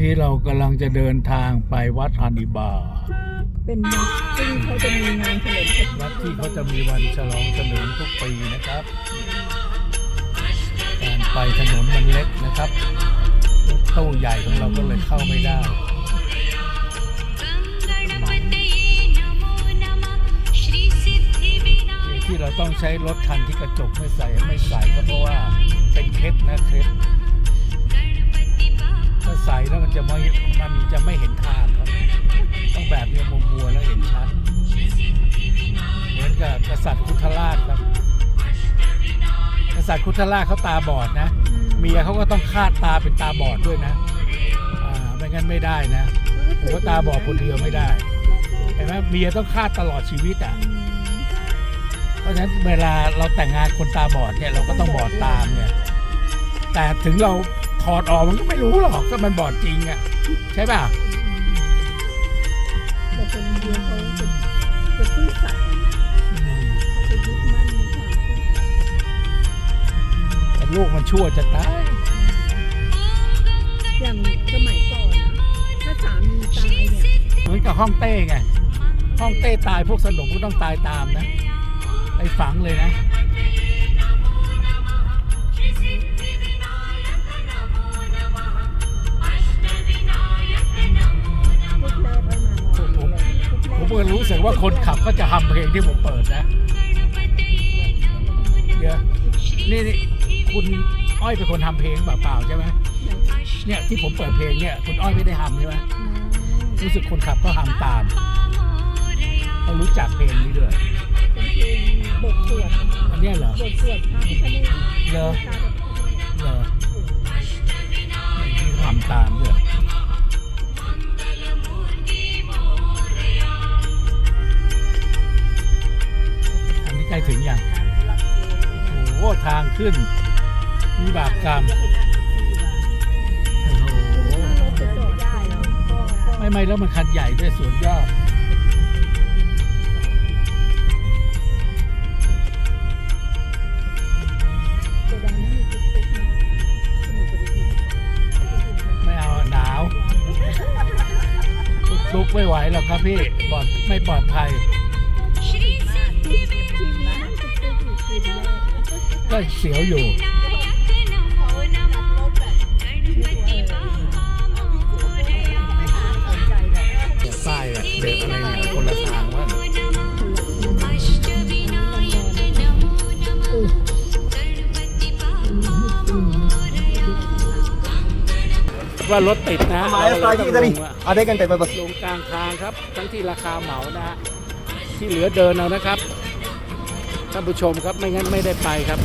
นี้เรากำลังจะเดินทางไปวัดฮานิบา เป็นวัดซึ่งเขาจะมีงานเฉลิมฉลองวัดที่เขาจะมีวันฉลองเฉลิมทุกปีนะครับ การไปถนนมันเล็กนะครับรถตู้ใหญ่ของเราก็เลยเข้าไม่ได้ที่เราต้องใช้รถคันที่กระจกไม่ใส่ไม่ใส่ก็เพราะว่าเป็นเคล็ดนะเคล็ด ถ้าใส่แล้วมันจะไม่มันจะไม่เห็นทางครับ ต้องแบบเนี้ยมัวมัวๆแล้วเห็นชัด เหมือนกับกษัตริย์คุทราชครับ กษัตริย์คุทราชเขาตาบอดนะเมียเขาก็ต้องคาดตาเป็นตาบอดด้วยนะ อ่า ไม่งั้นไม่ได้นะผมว่าตาบอดคนเดียวไม่ได้ เห็นไหมเมียต้องคาดตลอดชีวิตอะ เพราะฉะนั้นเวลาเราแต่งงานคนตาบอดเนี่ยเราก็ต้องบอดตามเนี่ย แต่ถึงเรา ถอดออกมันก็ไม่รู้หรอกถ้ามันบอดจริงอะใช่ป่ะแต่คนเดียวเขาจะจะซื่อสัตย์นะอืมเขาจะยึดมั่นในความซื่อสัตย์แต่ลูกมันชั่วจะตายอย่างสมัยก่อนนะถ้าสามีตายเนี่ยเหมือนกับห้องเต้ไงห้องเต้ตายพวกสนมก็ต้องตายตามนะ ไปฝังเลยนะ ลูกแรผมก็รู้สึกว่าคนขับก็จะทำเพลงที่ผมเปิดนะเดี๋ยวนี่นี่คุณอ้อยเป็นคนทำเพลงเปล่าๆใช่ไหมเนี่ยที่ผมเปิดเพลงเนี่ยคุณอ้อยไม่ได้ทำใช่ไหมรู้สึกคนขับก็ทำตามเขารู้จักเพลงนี้ด้วยเป็นเพลงบทสวดอันเนี้ยเหรอ บทสวดพระพิฆเนศเหรอ ทางขึ้นวิบากกรรมโอ้โหรถจะจอดได้เนาะก็ก็ไม่ไม่แล้วมันคันใหญ่ด้วยสวนยอดจะดังไม่มีตุ๊กตุ๊กนะสนุกกว่าดีไม่เอาหนาวลุกไม่ไหวหรอกครับพี่ปลอดไม่ปลอดภัย็เสียวอยู่ ป้ายแบบเดินอะไรเนี่ยคนละทางว่าว่ารถติดนะลงกลางทางครับ ทั้งที่ราคาเหมานะฮะที่เหลือเดินเอานะครับ ท่านผู้ชมครับไม่งั้นไม่ได้ไปครับ